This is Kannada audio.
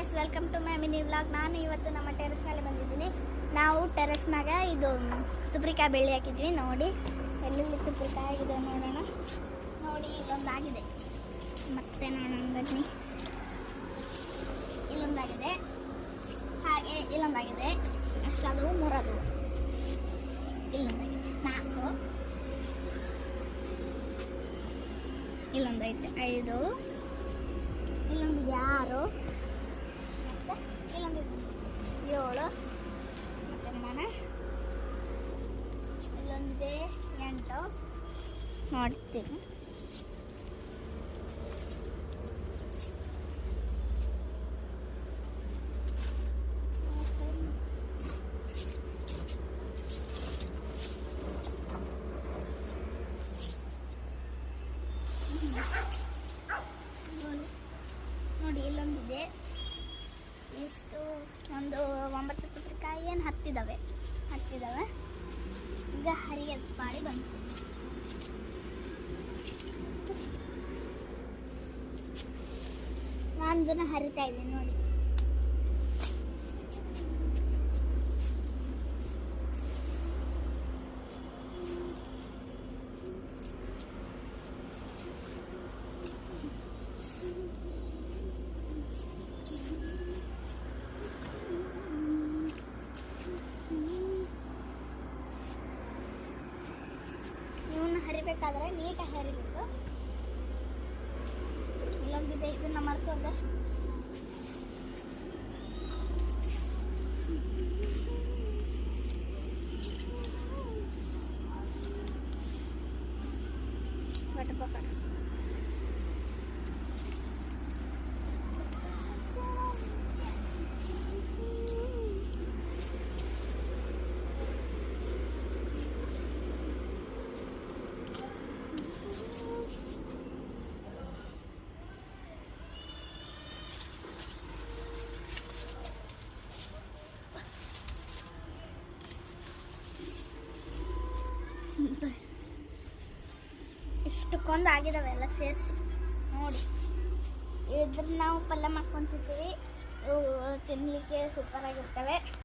Guys welcome to my mini vlog ನಾನು ಇವತ್ತು ನಮ್ಮ ಟೆರೆಸ್ ಮೇಲೆ ಬಂದಿದ್ದೀನಿ. ನಾವು ಟೆರೆಸ್ ಮ್ಯಾಗ ಇದು, ತುಪ್ರಿಕಾಯಿ ಬೆಳ್ಳಿ ಹಾಕಿದ್ವಿ. ನೋಡಿ, ಎಲ್ಲೆಲ್ಲಿ ತುಪ್ರಿಕಾಯಿ ಆಗಿದೆ ನೋಡೋಣ. ನೋಡಿ, ಇಲ್ಲೊಂದಾಗಿದೆ. ಮತ್ತೆ ನೋಡೋಣ, ಬನ್ನಿ. ಇಲ್ಲೊಂದಾಗಿದೆ. ಹಾಗೆ ಇಲ್ಲೊಂದಾಗಿದೆ. ಅಷ್ಟಾದರೂ ಮೂರದು ಇಲ್ಲೊಂದಾಗಿದೆ. ನಾಲ್ಕು. ಇಲ್ಲೊಂದೈತೆ ಐದು. ಇಲ್ಲೊಂದು ಇಲ್ಲೊಂದು ಏಳು ಮತ್ತೆ ನಾನು ಇಲ್ಲೊಂದಿದೆ ಎಂಟು ನೋಡ್ತೀನಿ ನೋಡಿ ಇಲ್ಲೊಂದಿದೆ ಇಷ್ಟು ಒಂದು ಒಂಬತ್ತು ತುಪ್ಪಿಕಾಯಿ ಏನು ಹತ್ತಿದ್ದಾವೆ. ಹತ್ತಿದ್ದಾವೆ. ಈಗ ಹರಿಯದ ಪಾಡಿ ಬಂತು ನಾನು ಇದನ್ನು ಹರಿತಾ ಇದ್ದೀನಿ ನೋಡಿ. ಹರಿಬೇಕಾದ್ರೆ ನೀಟಾಗಿ ಹರಿಬೇಕು. ಇಲ್ಲೊಂದಿದೆ ಇದನ್ನ ಮರ್ತೋದೆ ಬಟ್ ಪಕಡ ಇಷ್ಟಕ್ಕೊಂದು ಆಗಿದಾವೆ ಎಲ್ಲ ಸೇರಿಸಿ. ನೋಡಿ. ಇದ್ರ ನಾವು ಪಲ್ಯ ಮಾಡ್ಕೊತಿದ್ದೀವಿ. ತಿನ್ನಲಿಕ್ಕೆ ಸೂಪರ್ ಆಗಿರ್ತವೆ.